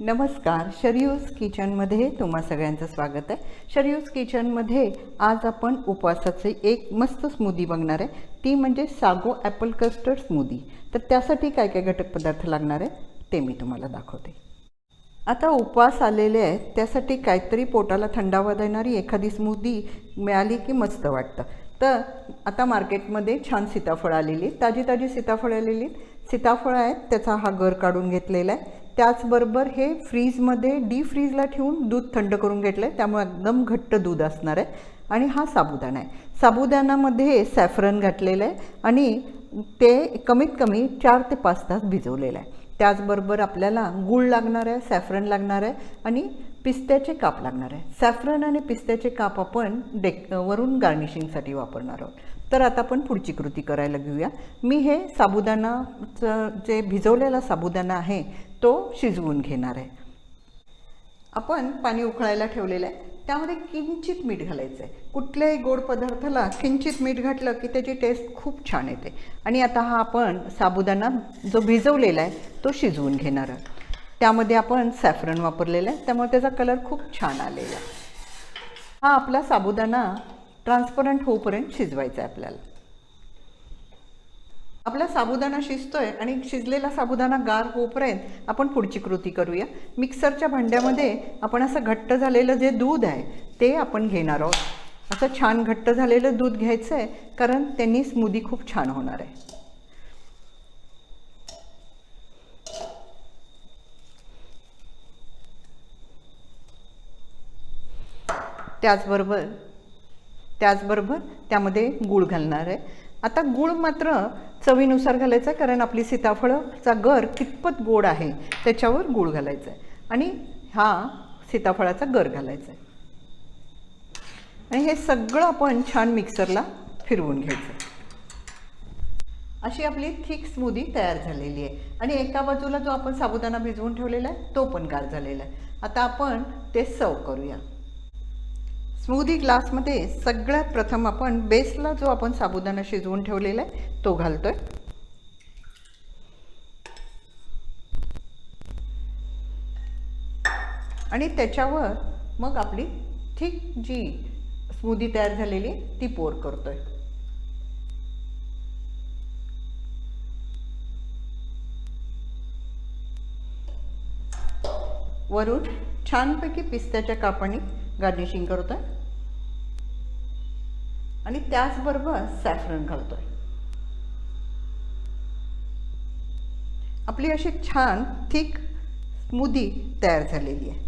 नमस्कार शरयूज किचनमध्ये तुम्हा सगळ्यांचं स्वागत आहे. शरयूज किचनमध्ये आज आपण उपवासाचे एक मस्त स्मूदी बघणार आहे. ती म्हणजे सागो ॲपल कस्टर्ड स्मूदी तर त्यासाठी काय काय घटक पदार्थ लागणार आहे ते मी तुम्हाला दाखवते. आता उपवास आलेले आहेत त्यासाठी काहीतरी पोटाला थंडावा देणारी एखादी स्मूदी मिळाली की मस्त वाटतं. तर आता मार्केटमध्ये छान सीताफळ आलेली ताजी ताजी सीताफळ आलेली सीताफळ आहेत त्याचा हा गर काढून घेतलेला आहे. त्याचबरोबर हे फ्रीजमध्ये डी फ्रीजला ठेवून दूध थंड करून घेतलं आहे त्यामुळे एकदम घट्ट दूध असणार आहे. आणि हा साबुदाणा आहे. साबुदाणामध्ये सॅफरन घातलेलं आहे आणि ते कमीत कमी चार ते पाच तास भिजवलेलं आहे. त्याचबरोबर आपल्याला गूळ लागणार आहे सॅफरन लागणार आहे आणि पिस्त्याचे काप लागणार आहे. सॅफरन आणि पिस्त्याचे काप आपण डेक वरून गार्निशिंगसाठी वापरणार आहोत. तर आता आपण पुढची कृती करायला घेऊया. मी हे साबुदाणाचं जे भिजवलेला साबुदाणा आहे तो शिजवून घेणार आहे. आपण पाणी उकळायला ठेवलेलं आहे. त्यामध्ये किंचित मीठ घालायचं आहे. कुठल्याही गोड पदार्थाला किंचित मीठ घातलं की त्याची टेस्ट खूप छान येते. आणि आता हा आपण साबुदाणा जो भिजवलेला आहे तो शिजवून घेणार आहोत. त्यामध्ये आपण सॅफरन वापरलेलं आहे. त्यामुळे त्याचा कलर खूप छान आलेला हा आपला साबुदाणा ट्रान्सपरंट होऊपर्यंत शिजवायचा आहे आपल्याला. आपला साबुदाणा शिजतोय आणि शिजलेला साबुदाणा गार होईपर्यंत आपण पुढची कृती करूया. मिक्सरच्या भांड्यामध्ये आपण असं घट्ट झालेलं जे दूध आहे ते आपण घेणार आहोत. असं छान घट्ट झालेलं दूध घ्यायचं आहे कारण त्यांनी स्मूदी खूप छान होणार आहे. त्याचबरोबर त्याचबरोबर त्यामध्ये गूळ घालणार आहे. आता गूळ मात्र चवीनुसार घालायचं आहे कारण आपली सीताफळाचा गर कितपत गोड आहे त्याच्यावर गूळ घालायचं आहे. आणि हा सीताफळाचा गर घालायचा आहे. आणि हे सगळं आपण छान मिक्सरला फिरवून घ्यायचं अशी आपली थिक स्मूदी तयार झालेली आहे. आणि एका बाजूला जो आपण साबुदाणा भिजवून ठेवलेला आहे तो पण गार झालेला आहे. आता आपण ते सर्व करूया. स्मूदी ग्लासमध्ये सगळ्यात प्रथम आपण बेसला जो आपण साबुदाणा शिजवून ठेवलेला आहे तो घालतोय. आणि त्याच्यावर मग आपली ठीक जी स्मूदी तयार झालेली ती पोर करतोय. वरून छानपैकी पिस्त्याच्या कापणी गार्निशिंग करतोय. आणि त्याचबरोबर सॅफरन घालतोय. आपली अशी छान थिक स्मूदी तयार झालेली आहे.